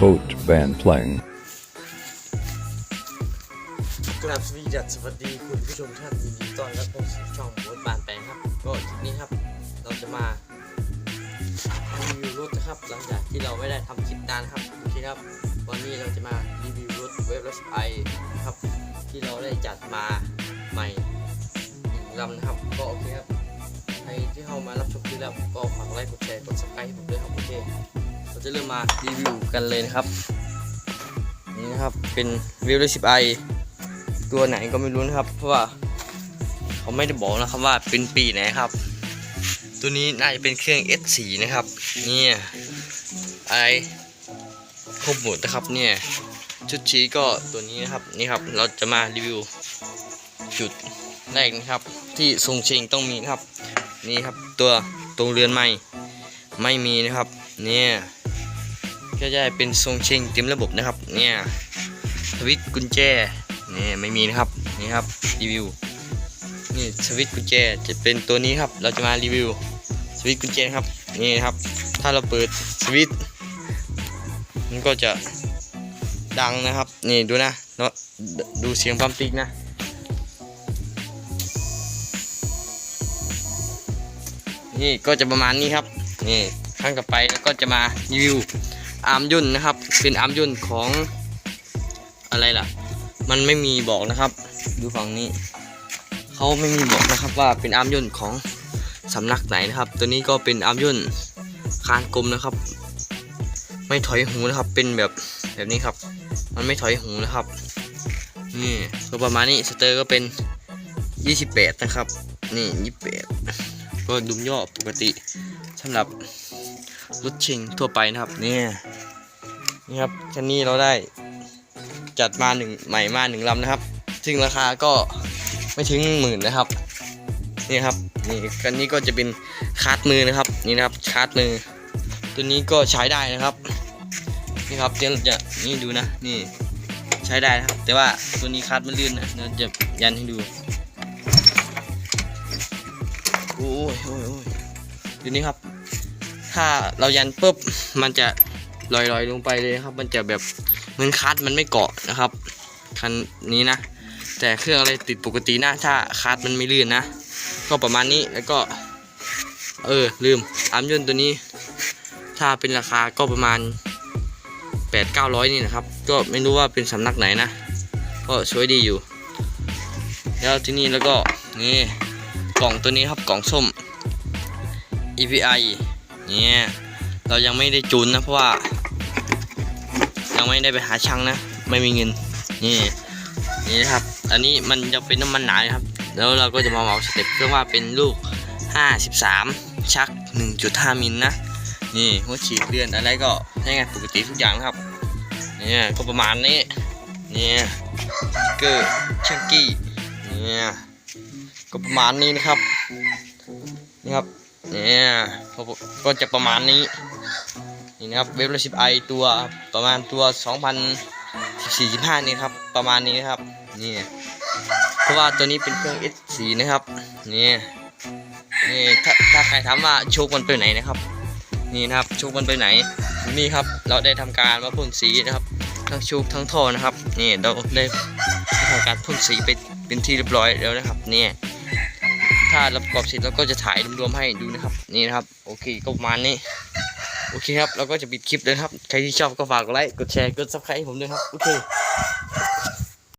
boat band playing. กราบสวัสดีคุณผู้ชมท่านยินดีต้อนรับเข้าสู่ช่องรถบานแปลงครับ ก็คลิปนี้ครับ เราจะมารีวิวรถนะครับหลังจากที่เราไม่ได้ทำคลิปนานครับโอเคครับ วันนี้เราจะมารีวิวรถเวฟรถไอครับ ที่เราได้จัดมาใหม่ลำนะครับ ก็โอเคครับใครที่เข้ามารับชมคลิปแล้วก็ฝากไลค์กดแชร์กด subscribe ผมด้วยครับโอเค เราจะเริ่มมารีวิวกันเลยนะครับนี่นะครับเป็นเวฟรถไอตัวไหนก็ไม่รู้นะครับ เพราะว่าเขาไม่ได้บอกนะครับว่าเป็นปีไหนครับ ตัวนี้น่าจะเป็นเครื่อง S4 นะครับเนี่ยอะไรครบหมดนะครับเนี่ยชุดชี้ก็ตัวนี้นะครับนี่ครับเราจะมารีวิวจุดแรกนะครับ ที่ทรงเชงต้องมีนะครับ นี่ครับตัวตรงเรือนไม่ไม่มีนะครับ เนี่ย ก็จะเป็นทรงเชงเต็มระบบนะครับ เนี่ยสวิตกุญแจนี่ไม่มีนะครับนี่ครับรีวิวนี่สวิตกุญแจจะเป็นตัวนี้ครับ เราจะมารีวิวสวิตกุญแจครับนี่ครับ ถ้าเราเปิดสวิตมันก็จะดังนะครับนี่ดูนะเนาะดูเสียงปั๊มติ๊กนะนี่ก็จะประมาณนี้ครับนี่ครั้งต่อไปแล้วก็จะมารีวิว อาร์มยุ่นนะครับ เป็นอาร์มยุ่นของอะไรล่ะ มันไม่มีบอกนะครับ ดูฝั่งนี้เขาไม่มีบอกนะครับว่าเป็นอาร์มย่นของสำนักไหนนะครับ ตัวนี้ก็เป็นอาร์มย่นคานกลมนะครับ ไม่ถอยหูนะครับ เป็นแบบแบบนี้ครับ มันไม่ถอยหูนะครับ นี่ก็ประมาณนี้สเตอร์ก็เป็น 28 นะครับ นี่ 28 ก็ดุมย่อปกติสำหรับ รถชิงทั่วไปนะครับนี่นี่ครับคันนี้เราได้จัดมาหนึ่งใหม่มาหนึ่งลำนะครับ ซึ่งราคาก็ไม่ถึงหมื่นนะครับนี่ครับนี่กันนี้ก็จะเป็นคาร์ดมือนะครับนี่นะครับคาร์ดมือ ตัวนี้ก็ใช้ได้นะครับนี่ครับเดี๋ยวจะนี่ดูนะนี่ใช้ได้นะครับ แต่ว่าตัวนี้คาร์ดมันลื่นนะเราจะยันให้ดูโอ้ยโอ้ยโอ้ยดูนี่ครับ ถ้าเรายันปุ๊บมันจะลอยๆลงไปเลยครับ มันจะแบบเหมือนคัสมันไม่เกาะนะครับคันนี้นะ แต่เครื่องอะไรติดปกตินะถ้าคัสมันไม่ลื่นนะ ก็ประมาณนี้แล้วก็ เออลืมอาร์มยนต์ตัวนี้ ถ้าเป็นราคาก็ประมาณ8 9 0 0นี่นะครับ ก็ไม่รู้ว่าเป็นสำนักไหนนะ ก็ช่วยดีอยู่ แล้วที่นี่แล้วก็นี่กล่องตัวนี้ครับกล่องส้ม EPI เนี่ยเรายังไม่ได้จูนนะเพราะว่า ยังไม่ได้ไปหาช่างนะ ไม่มีเงินนี่นี่นะครับ อันนี้มันจะเป็นน้ำมันหนาครับ แล้วเราก็จะมาเหมาสเต็ปเพื่อว่าเป็นลูก 53 ชัก 1.5 มิลนะนี่หัวฉีดเลื่อนอะไรก็ใช้งานปกติทุกอย่างนะครับ เนี่ยก็ประมาณนี้ เนี่ยเกอร์ชังกี้ เนี่ยก็ประมาณนี้นะครับนี่ครับ เนี่ยก็จะประมาณนี้นี่นะครับเว็บละสิบไอตัวประมาณตัว2,045นี่ครับประมาณนี้นะครับนี่เพราะว่าตัวนี้เป็นเครื่อง S4 นะครับนี่นี่ถ้าถ้าใครถามว่าโชคมันไปไหนนะครับ นี่นะครับโชคมันไปไหนนี่ครับเราได้ทำการมาพ่นสีนะครับ ทั้งโชคทั้งท่อนะครับนี่เราได้ทำการพ่นสีไปเป็นที่เรียบร้อยแล้วนะครับนี่ ถ้าเราประกอบเสร็จเราก็จะถ่ายรวมๆให้ดูนะครับ นี่นะครับ โอเคก็ประมาณนี้ โอเคครับเราก็จะปิดคลิปเลยนะครับ ใครที่ชอบก็ฝากกดไลค์ กดแชร์ กดซับสไครต์ผมด้วยครับ โอเค